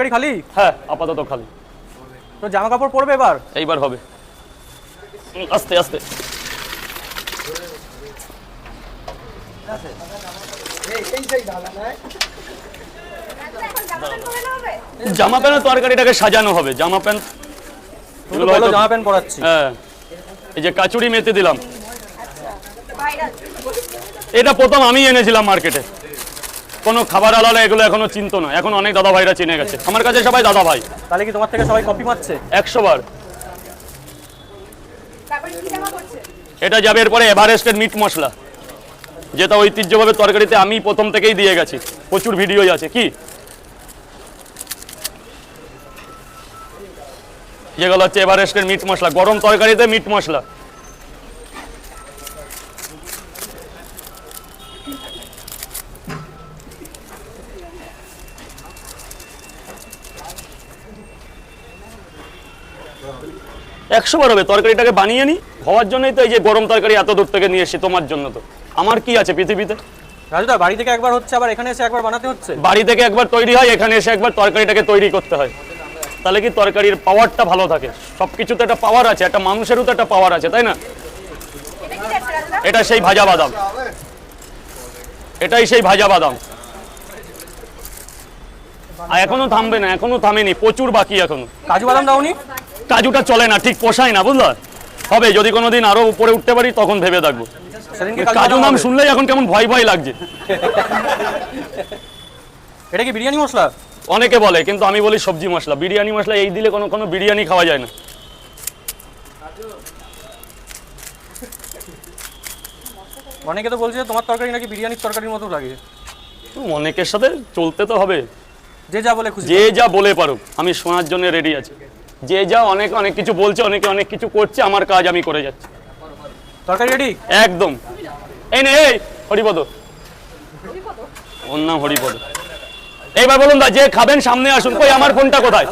গাড়ি খালি? হ্যাঁ আপাতত খালি। তো জামা কাপড় পরবে এবার? এইবার হবে। আস্তে আস্তে। জামা প্যান্ট তরকারিটাকে সাজানো হবে। জামা প্যান্ট তুমি বলো জামা প্যান্ট পরাচ্ছি। হ্যাঁ। এই যে কাচুরি মেতে দিলাম। এটা প্রথম আমি এনেছিলাম মার্কেটে। কোনো খাবার আলাদা এগুলো এখনও চিনতো না। এখন অনেক দাদা ভাইরা চিনে গেছে। আমার কাছে সবাই দাদা ভাই তাহলে কি তোমার থেকে সবাই কপি মারছে? একশো বার। তারপরে কি জামা করছে এটা যাবে এরপরে এভারেস্টের মিট মশলা। যেটা ঐতিহ্যভাবে তরকারিতে আমি প্রথম থেকেই দিয়ে গেছি। প্রচুর ভিডিওই আছে। কি? যেগুলো হচ্ছে এভারেস্টের মিট মশলা। গরম তরকারিতে মিট মশলা। একশো বার হবে তরকারিটাকে বানিয়ে নি। হওয়ার জন্যই তো এই যে গরম তরকারি এত দূর থেকে নিয়ে এসেছি তোমার জন্য তো। আমার কি আছে পৃথিবীতে? রাজুদা বাড়ি থেকে একবার হচ্ছে আবার এখানে এসে একবার বানাতে হচ্ছে? বাড়ি থেকে একবার তৈরি হয় এখানে এসে একবার তরকারিটাকে তৈরি করতে হয়। তাহলে কি তরকারির পাওয়ারটা ভালো থাকে? সব কিছুতে একটা পাওয়ার আছে একটা মানুষেরও তো একটা পাওয়ার আছে তাই না? এটা সেই ভাজা বাদাম। এটাই সেই ভাজা বাদাম। আর এখনও থামবে না এখনও থামেনি প্রচুর বাকি এখনও। কাজু বাদাম দাওনি? কাজুটা চলে না ঠিক পোষায় না বুঝলা? হবে যদি কোনোদিন আরও উপরে উঠতে পারি তখন ভেবে থাকব কাজু নাম শুনলেই এখন কেমন ভয় ভয় লাগছে। এটা কি বিরিয়ানি মশলা? অনেকে বলে কিন্তু আমি বলি সবজি মশলা। বিরিয়ানি মশলা এই দিলে কোনো কোনো বিরিয়ানি খাওয়া যায় না। অনেকে তো বলছে তোমার তরকারি নাকি বিরিয়ানির তরকারির মতো লাগে। অনেকের সাথে চলতে তো হবে। যে যা বলে খুশি যে যা বলে পারুক আমি শোনার জন্য রেডি আছি। যে যা অনেক অনেক কিছু বলছে অনেকে অনেক কিছু করছে আমার কাজ আমি করে যাচ্ছি। তরকারি রেডি একদম। এই নে এই হরিপদ? ওর নাম হরিপদ। এইবার বলুন দা যে খাবেন সামনে আসুন কই আমার ফোনটা কোথায়?